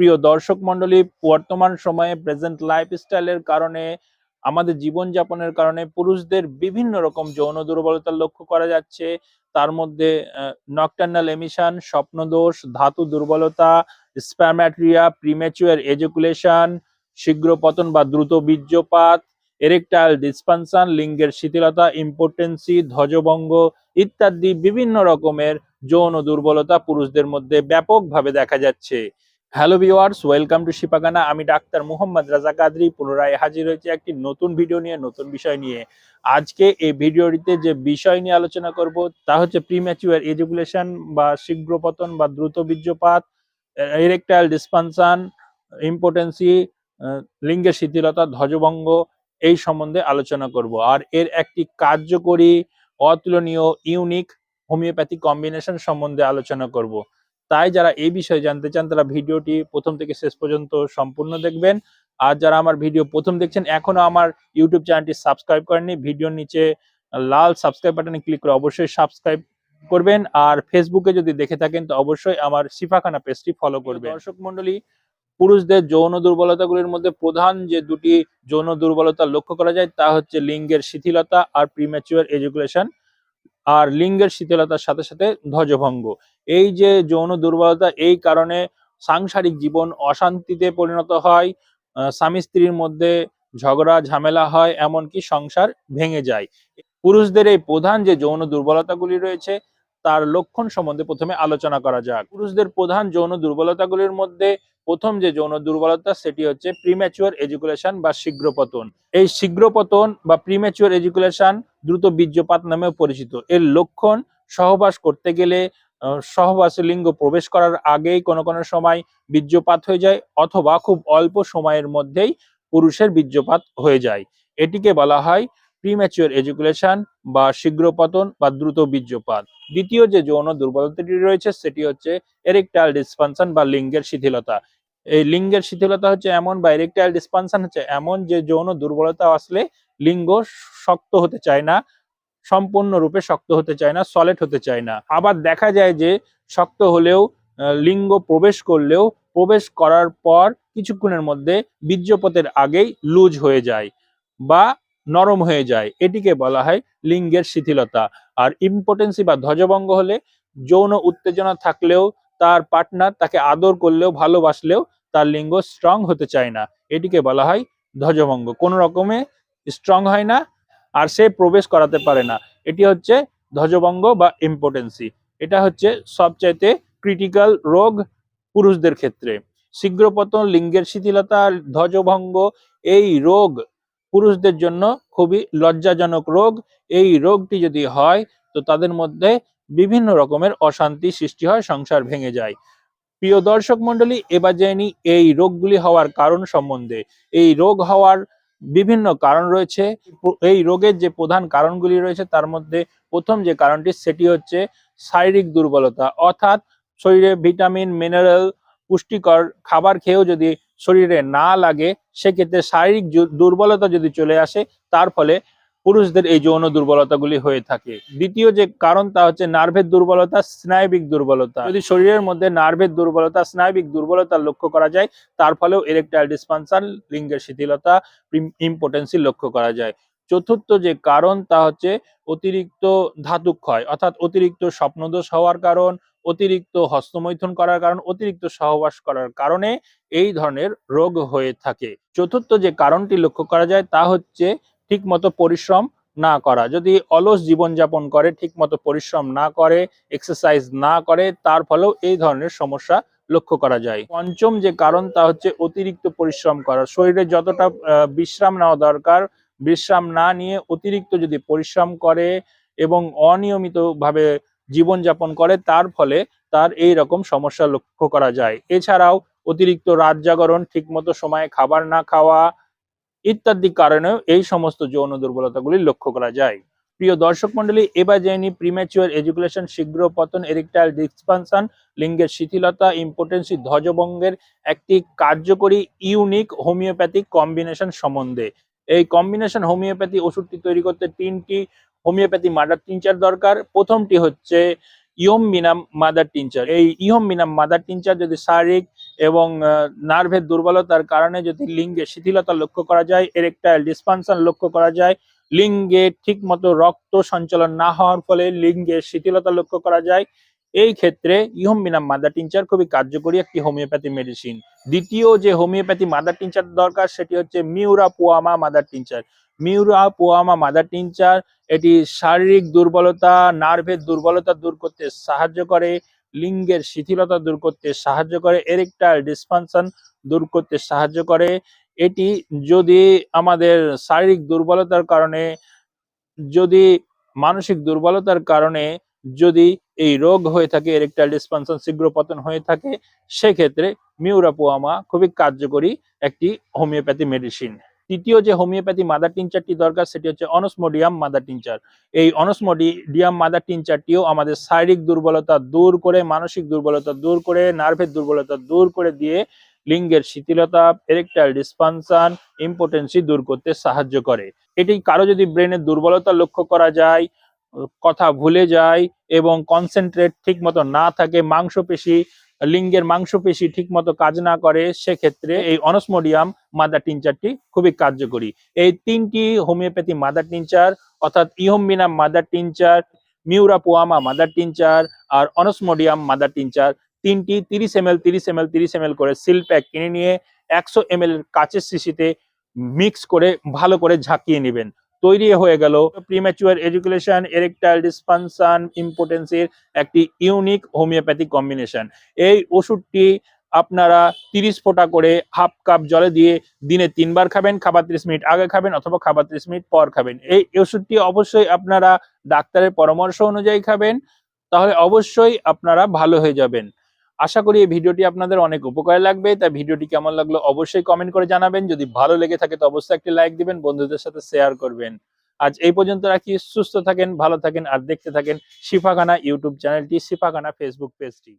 প্রিয় দর্শক মন্ডলী বর্তমান সময়ে প্রেজেন্ট লাইফস্টাইলের কারণে, আমাদের জীবনযাপনের কারণে পুরুষদের বিভিন্ন রকম যৌন দুর্বলতা লক্ষ্য করা যাচ্ছে। তার মধ্যে নকটার্নাল এমিশন স্বপ্নদোষ, ধাতু দুর্বলতা স্প্যামাট্রিয়া প্রিমেচুয়ার এজুকুলেশন শীঘ্র পতন বা দ্রুত বীর্যপাত এরেকটাইল ডিসপানশন লিঙ্গের শিথিলতা ইম্পোর্টেন্সি ধ্বজভঙ্গ ইত্যাদি বিভিন্ন রকমের যৌন দুর্বলতা পুরুষদের মধ্যে ব্যাপকভাবে দেখা যাচ্ছে। হ্যালো ভিওয়ার্স ওয়েলকাম টু শিপাগানা আমি ডাক্তার মোহাম্মদ রাজা কাদরি। পুনরায় হাজির হয়েছে একটি নতুন ভিডিও নিয়ে, নতুন বিষয় নিয়ে। আজকে এই ভিডিওটিতে যে বিষয় নিয়ে আলোচনা করব, তা হচ্ছে প্রিম্যাচুয়ার এজুকুলেশন বা শীঘ্র পতন বা দ্রুত বীর্যপাত ইরেকটাইল ডিসপানশন ইম্পোর্টেন্সি লিঙ্গের শিথিলতা, ধ্বজভঙ্গ, এই সম্বন্ধে আলোচনা করব। আর এর একটি কার্যকরী, অতুলনীয় ইউনিক হোমিওপ্যাথি কম্বিনেশন সম্বন্ধে আলোচনা করব। তাই যারা এই বিষয়ে জানতে চান তারা ভিডিওটি প্রথম থেকে শেষ পর্যন্ত সম্পূর্ণ দেখবেন। আর যারা আমার ভিডিও প্রথম দেখছেন এখনও আমার ইউটিউব চ্যানেলটি সাবস্ক্রাইব করেননি ভিডিওর নিচে লাল সাবস্ক্রাইব বাটনে ক্লিক করে অবশ্যই সাবস্ক্রাইব করবেন। আর ফেসবুকে যদি দেখে থাকেন তো অবশ্যই আমার সিফাখানা পেজটি ফলো করবেন। দর্শক মন্ডলী পুরুষদের যৌন দুর্বলতাগুলির মধ্যে প্রধান যে দুটি যৌন দুর্বলতা লক্ষ্য করা যায় তা হচ্ছে লিঙ্গের শিথিলতা আর প্রিম্যাচুয়ার এজুকুলেশন আর লিঙ্গের শিথিলতার সাথে সাথে ধ্বজভঙ্গ। এই যে যৌন দুর্বলতা, এই কারণে সাংসারিক জীবন অশান্তিতে পরিণত হয় স্বামী স্ত্রীর মধ্যে ঝগড়া, ঝামেলা হয়, এমনকি সংসার ভেঙে যায়। পুরুষদের এই প্রধান যে যৌন দুর্বলতাগুলি রয়েছে, তার লক্ষণ সম্বন্ধে প্রথমে আলোচনা করা যাক। পুরুষদের প্রধান যৌন দুর্বলতাগুলির মধ্যে প্রথম যে যৌন দুর্বলতা সেটি হচ্ছে প্রিম্যাচুয়ার এজুকুলেশন বা শীঘ্র পতন এই শীঘ্র পতন বা প্রিম্যাচুয়ার এজুকুলেশন দ্রুত বীর্যপাত নামেও পরিচিত। এর লক্ষণ সহবাস করতে গেলে সহবাসে লিঙ্গ প্রবেশ করার আগেই কোনো কোনো সময় বীর্যপাত হয়ে যায় অথবা খুব অল্প সময়ের মধ্যেই পুরুষের বীর্যপাত হয়ে যায়। এটিকে বলা হয় প্রিম্যাচুয়ার এজুকুলেশন বা শীঘ্র পতন বা দ্রুত বীর্যপাত। দ্বিতীয় যে যৌন দুর্বলতাটি রয়েছে সেটি হচ্ছে এরেকটাইল ডিসপানশন বা লিঙ্গের শিথিলতা। এই লিঙ্গের শিথিলতা হচ্ছে এমন বা এরেকটাইল ডিসপানশন হচ্ছে এমন যে যৌন দুর্বলতা আসলে লিঙ্গ শক্ত হতে চায় না, সম্পূর্ণরূপে শক্ত হতে চায় না সলিড হতে চায় না। আবার দেখা যায় যে শক্ত হলেও লিঙ্গ প্রবেশ করলেও, প্রবেশ করার পর কিছুক্ষণের মধ্যে বীর্যপথের আগেই লুজ হয়ে যায় বা নরম হয়ে যায়। এটিকে বলা হয় লিঙ্গের শিথিলতা। আর ইম্পোর্টেন্সি বা ধ্বজভঙ্গ হলে যৌন উত্তেজনা থাকলেও তার পার্টনার তাকে আদর করলেও, ভালোবাসলেও তার লিঙ্গ স্ট্রং হতে চায় না। এটিকে বলা হয় ধ্বজভঙ্গ। কোনো রকমে স্ট্রং হয় না আর সে প্রবেশ করাতে পারে না। এটি হচ্ছে ধ্বজভঙ্গ বা ইম্পোর্টেন্সি এটা হচ্ছে সবচাইতে ক্রিটিক্যাল রোগ পুরুষদের ক্ষেত্রে। শীঘ্রপতন, লিঙ্গের শিথিলতা, ধ্বজভঙ্গ, এই রোগ পুরুষদের জন্য খুবই লজ্জাজনক রোগ। এই রোগটি যদি হয়, তো তাদের মধ্যে বিভিন্ন রকমের অশান্তি সৃষ্টি হয়, সংসার ভেঙে যায়। প্রিয় দর্শক মন্ডলী এবার জেনে এই রোগগুলি হওয়ার কারণ সম্বন্ধে। এই রোগ হওয়ার বিভিন্ন কারণ রয়েছে। এই রোগের যে প্রধান কারণগুলি রয়েছে, তার মধ্যে প্রথম যে কারণটি, সেটি হচ্ছে শারীরিক দুর্বলতা। অর্থাৎ শরীরে ভিটামিন, মিনারেল, পুষ্টিকর খাবার খেয়েও যদি শরীরে না লাগে, সেক্ষেত্রে শারীরিক দুর্বলতা যদি চলে আসে, তার ফলে পুরুষদের এই যৌন দুর্বলতাগুলি হয়ে থাকে। দ্বিতীয় যে কারণ তা হচ্ছে নার্ভের দুর্বলতা, স্নায়বিক দুর্বলতা। যদি শরীরের মধ্যে নার্ভের দুর্বলতা, স্নায়বিক দুর্বলতা লক্ষ্য করা যায়, তার ফলেও এরেকটাইল ডিসপানশন লিঙ্গের শিথিলতা ইম্পোর্টেন্সি লক্ষ্য করা যায়। চতুর্থ যে কারণ তা হচ্ছে অতিরিক্ত ধাতু ক্ষয়, অর্থাৎ অতিরিক্ত স্বপ্নদোষ হওয়ার কারণ, অতিরিক্ত হস্তমৈথুন করার কারণ, অতিরিক্ত সহবাস করার কারণে এই ধরনের রোগ হয়ে থাকে। চতুর্থ যে কারণটি লক্ষ্য করা যায় তা হচ্ছে ঠিকমতো পরিশ্রম না করা। যদি অলস জীবনযাপন করে, ঠিকমতো পরিশ্রম না করে এক্সারসাইজ না করে, তার ফলেও এই ধরনের সমস্যা লক্ষ্য করা যায়। পঞ্চম যে কারণ, তা হচ্ছে অতিরিক্ত পরিশ্রম করা। শরীরে যতটা বিশ্রাম নেওয়া দরকার, বিশ্রাম না নিয়ে অতিরিক্ত যদি পরিশ্রম করে এবং অনিয়মিতভাবে জীবনযাপন করে, তার ফলে তার এই রকম সমস্যা লক্ষ্য করা যায়। এছাড়াও অতিরিক্ত রাত জাগরণ, ঠিকমতো সময়ে খাবার না খাওয়া ইত্যাদি কারণেও এই সমস্ত যৌন দুর্বলতাগুলি লক্ষ্য করা যায়। প্রিয় দর্শক মন্ডলী এবার জেনে প্রিম্যাচুয়ার এডুকেশন শীঘ্র পতন এরিকটাইল ডিসপানশন লিঙ্গের শিথিলতা ইম্পোর্টেন্সি ধ্বজভঙ্গের একটি কার্যকরী ইউনিক হোমিওপ্যাথিক কম্বিনেশন সম্বন্ধে। এই কম্বিনেশন হোমিওপ্যাথি ওষুধটি তৈরি করতে তিনটি হোমিওপ্যাথি মাদার টিনচার দরকার। প্রথমটি হচ্ছে ইয়ম মিনাম মাদার টিনচার এই ইয়ম মিনাম মাদার টিনচার যদি শারীরিক এবং নার্ভের দুর্বলতার কারণে যদি লিঙ্গে শিথিলতা লক্ষ্য করা যায় এরেকটাইল ডিসফাংশন লক্ষ্য করা যায়, লিঙ্গে ঠিকমতো রক্ত সঞ্চালন না হওয়ার ফলে লিঙ্গে শিথিলতা লক্ষ্য করা যায়, এই ক্ষেত্রে ইহম্বিনাম মাদার টিনচার খুবই কার্যকরী একটি হোমিওপ্যাথি মেডিসিন দ্বিতীয় যে হোমিওপ্যাথি মাদার টিনচার দরকার, সেটি হচ্ছে muira puama mother tincture muira puama mother tincture এটি শারীরিক দুর্বলতা, নার্ভের দুর্বলতা দূর করতে সাহায্য করে লিঙ্গের শিথিলতা দূর করতে সাহায্য করে এরেকটাইল ডিসফাংশন দূর করতে সাহায্য করে। এটি যদি আমাদের শারীরিক দুর্বলতার কারণে, যদি মানসিক দুর্বলতার কারণে যদি এই রোগ হয়ে থাকে এরেকটাইল ডিসফাংশন শীঘ্র পতন হয়ে থাকে, সেক্ষেত্রে মিউরাপোয়ামা খুবই কার্যকরী একটি হোমিওপ্যাথি মেডিসিন তৃতীয় যে হোমিওপ্যাথি মাদার টিনচারটি দরকার, সেটি হচ্ছে অনসমোডিয়াম মাদার টিনচার। এই অনসমোডিয়াম মাদার টিনচারটিও আমাদের শারীরিক দুর্বলতা দূর করে, মানসিক দুর্বলতা দূর করে, নার্ভের দুর্বলতা দূর করে দিয়ে লিঙ্গের শিথিলতা এরেকটাইল ডিসফাংশন ইম্পোটেন্সি দূর করতে সাহায্য করে। এটি কারও যদি ব্রেনের দুর্বলতা লক্ষ্য করা যায়, কথা ভুলে যায় এবং কনসেন্ট্রেট ঠিক মতো না থাকে, মাংসপেশি লিঙ্গের মাংসপেশি ঠিক মতো কাজ না করে, সেক্ষেত্রে এই অনসমোডিয়াম মাদার টিনচারটি খুবই কার্যকরী। এই তিনটি হোমিওপ্যাথি মাদার টিনচার অর্থাৎ yohimbinum mother tincture, muira puama mother tincture আর অনসমোডিয়াম মাদার টিনচার তিনটি তিরিশ এম এল তিরিশ এম এল তিরিশ এম এল করে সিল প্যাক কিনে নিয়ে একশো এম এল কাচের শিশিতে মিক্স করে ভালো করে ঝাঁকিয়ে নেবেন। তৈরি হয়ে গেল। প্রিম্যাচুয়ার এডুকেশন এরেকটাইল ডিসফাংশন ইম্পোটেন্সির একটি ইউনিক হোমিওপ্যাথিক কম্বিনেশন এই ওষুধটি আপনারা তিরিশ ফোঁটা করে হাফ কাপ জলে দিয়ে দিনে তিনবার খাবেন, খাবার ত্রিশ মিনিট আগে খাবেন অথবা খাবার ত্রিশ মিনিট পর খাবেন। এই ওষুধটি অবশ্যই আপনারা ডাক্তারের পরামর্শ অনুযায়ী খাবেন, তাহলে অবশ্যই আপনারা ভালো হয়ে যাবেন। আশা করি এই ভিডিওটি আপনাদের অনেক উপকারে লাগবে। তাই ভিডিওটি কেমন লাগল অবশ্যই কমেন্ট করে জানাবেন। যদি ভালো লেগে থাকে তো অবশ্যই একটি লাইক দিবেন, বন্ধুদের সাথে শেয়ার করবেন। আজ এই পর্যন্ত রাখি। সুস্থ থাকেন, ভালো থাকেন, আর দেখতে থাকেন শিফাখানা ইউটিউব চ্যানেলটি, শিফাখানা ফেসবুক পেজটি